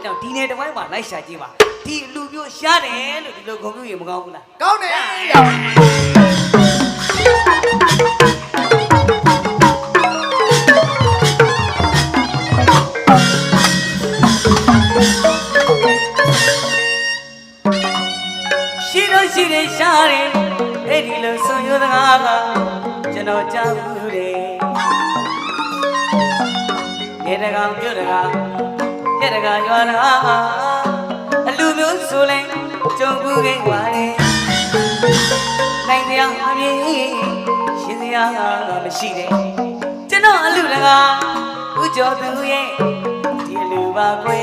အဲကြောင့်ဒီနေ့တစ်ဝိုင်းမှာလိုက်ရှာကြည့်ပါဒီလူမျိုးရှားတယ်လို့ဒီလိုဂုဏ်ပြုရင်မကောင်းဘူးလားကောင်းတယ်ရှိတော့ရှိတယ်ရှားတယ်အဲ့ဒီလိုဆွန်ရိုးစကားကကျွန်တော်ကြားဘူးတယ်နေတကောင်ပြုတ်တကောင်ပြက် တကောင်ရွာတကောင်အလူမျိုးဆိုလဲကြုံဘူးခဲ့ပါလေနိုင်တရားအမြင်ရှင်စရာကမရှိတယ်ကျွန်တော်အလူတကောင်ဥကျော်သူရဲ့ဒီအလူပါခွေ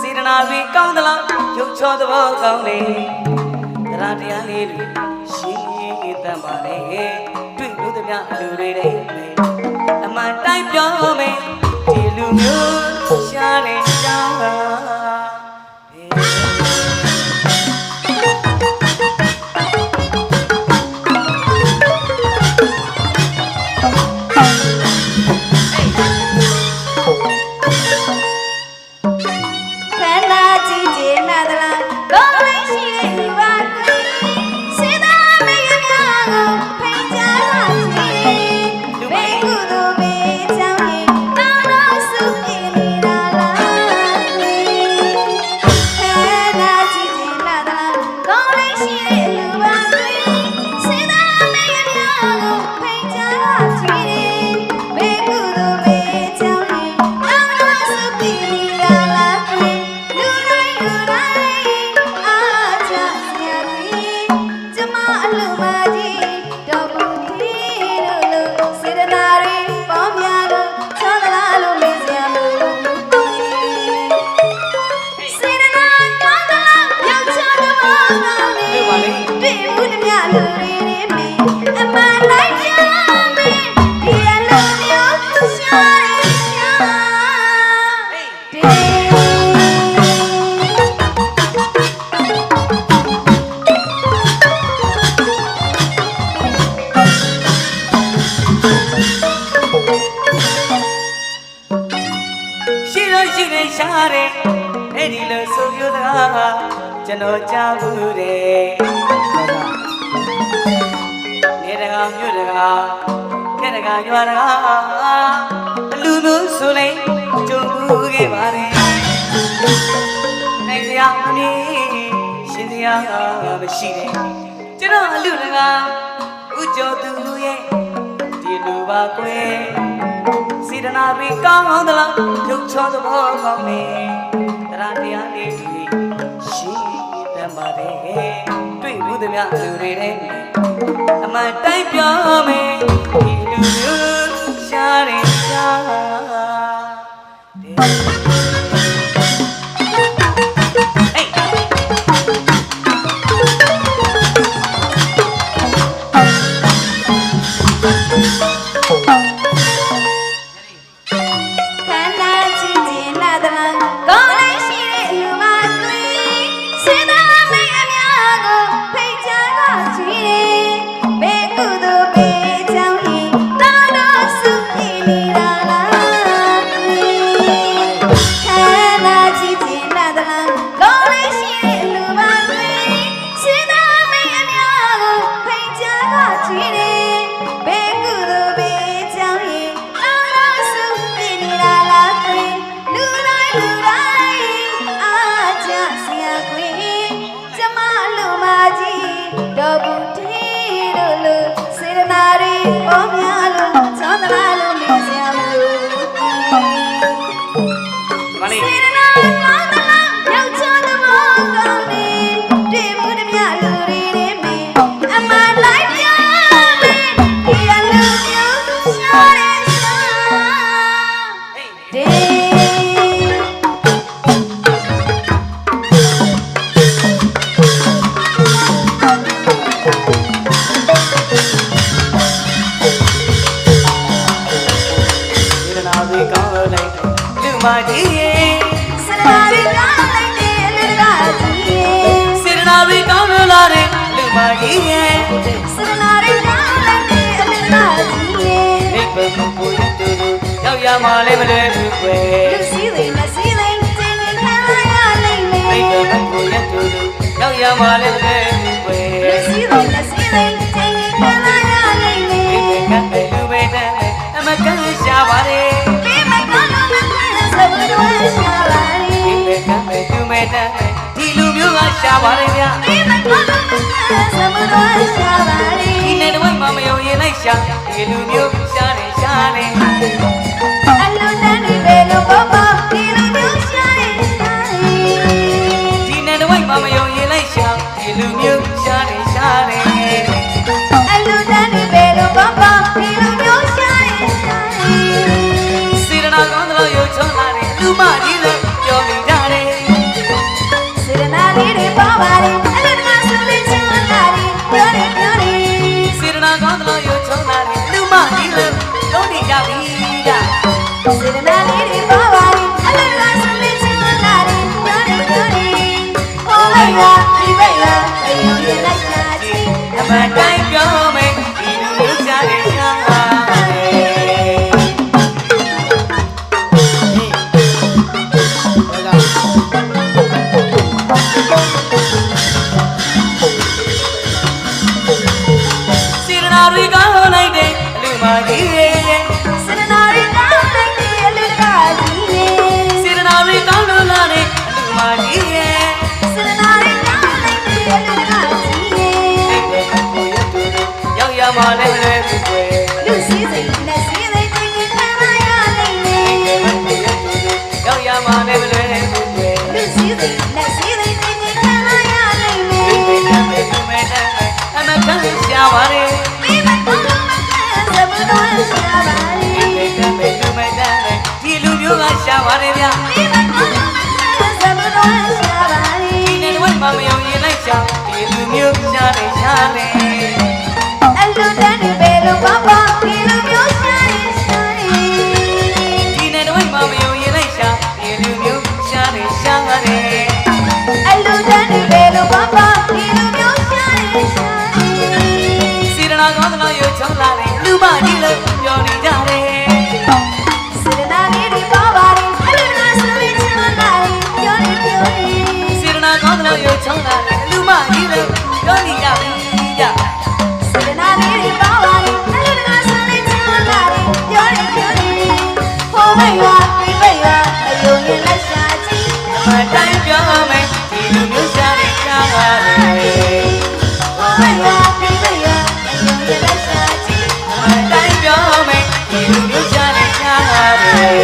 စေတနာတွေကောင်းသလားရုပ်ချောသဘောကောင်းလေတရားတရားလေးတွေရှင်းတတ်ပါလေတွေ့လို့သမျှအလူတွေတဲ့အမှန်တိုင်းပြောမယ်ဒီလူမျိုး ရှားနေရှား တွေ့ ကျွန်တော်ကြားဘူးတယ်နေတကောင်မြို့တကောင်ကဲတကောင်ရွာတကောင်အလူမျိုးဆိုလဲကြုံဘူးခဲ့ပါတယ်နိုင်စရာမနေရှင်စရာမရှိတယ်ကျွန်တော်အလူတကောင်ဥကျော်သူရဲ့ဒီလူပါကွယ်စေတနာတွေကောင်းအောင်သလားရုပ်ချောသဘောကောင်းနေတရားတရားလေးတွေရှိတတ် ပါတယ်တွေ့ဘူးသမျှလူတွေတဲ့အမှန်တိုင်းပြောမယ်ဒီလူမျိုး နာရီပေါ်များလို့ချမ်းသာလို့နေစရာမလိုမလေးစေရနာကောင်းသလားရောက်ချမ်းသဘောကောင်းနေတွေ့မှုတမျှလူတွေနေပြီအမှန်လိုက်ပြမယ်ဒီအလူ လို့လိုက်လူမကြီးရေစရနာရီကောင်းလိုက်တဲ့အလူတကားကြီးရေစရနာရီကောင်းလို့လာတဲ့လူမကြီးရေစရနာရီကောင်းလိုက်တဲ့အလူတကားကြီးရေနိဗ္ဗာန်ကိုပို့တူတူရောက်ရမှာလည်းမလွယ်ဘူးကွယ်လူစည်းလေးမစည်းလေးတင်နေခံလိုက်ရလိမ့်မယ်နိဗ္ဗာန်ကိုပို့ရတူတူရောက်ရမှာလည်းမလွယ်ဘူးကွယ်လူစည်းလေးမစည်းလေးတင်နေခံလိုက်ရလိမ့်မယ်နိဗ္ဗာန်ကလူပဲနဲ့အမကန်ရှာပါတယ် ရှာပါတယ်ဗျာဒီမှာဘာလို့လဲဆမတော်ရှာပါတယ်ဒီနေ့တော့မမယုံရင်လိုက်ရှာဒီလူမျိုးရှာတယ်ရှာတယ် But I မာလေးလေးပြွယ်လူစည်းစိမ်နဲ့စည်းစိမ်တွေနဲ့နာမရနိုင်နေရောက်ရမာလေးလေးပြွယ်လူစည်းစိမ်နဲ့စည်းစိမ်တွေနဲ့နာမရနိုင်နေအမကန်းရှာပါလေမိမတော်မကန်းသမတော်ရှာပါလေဒီလူမျိုးကရှာပါလေဗျာ လူမျိုးရှားနေရှားနေအလူတန်းတွေဘယ်လိုပါပါဒီလူမျိုးရှားနေရှားနေဒီနေတော့မမယုံရင်လိုက်ရှားဒီလူမျိုးရှားနေရှားနေ အတိုင်းပြောမယ်ဒီလူမျိုးစားတဲ့ရှားပါတယ်ကိုယ်ဝင်လာပြီးပြရအယုံရလက်ရှားချီအတိုင်းပြောမယ်ဒီလူမျိုးစားတဲ့ရှားပါတယ်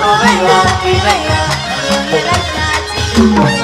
ကိုယ်ဝင်လာပြီးပြရအယုံရလက်ရှားချီ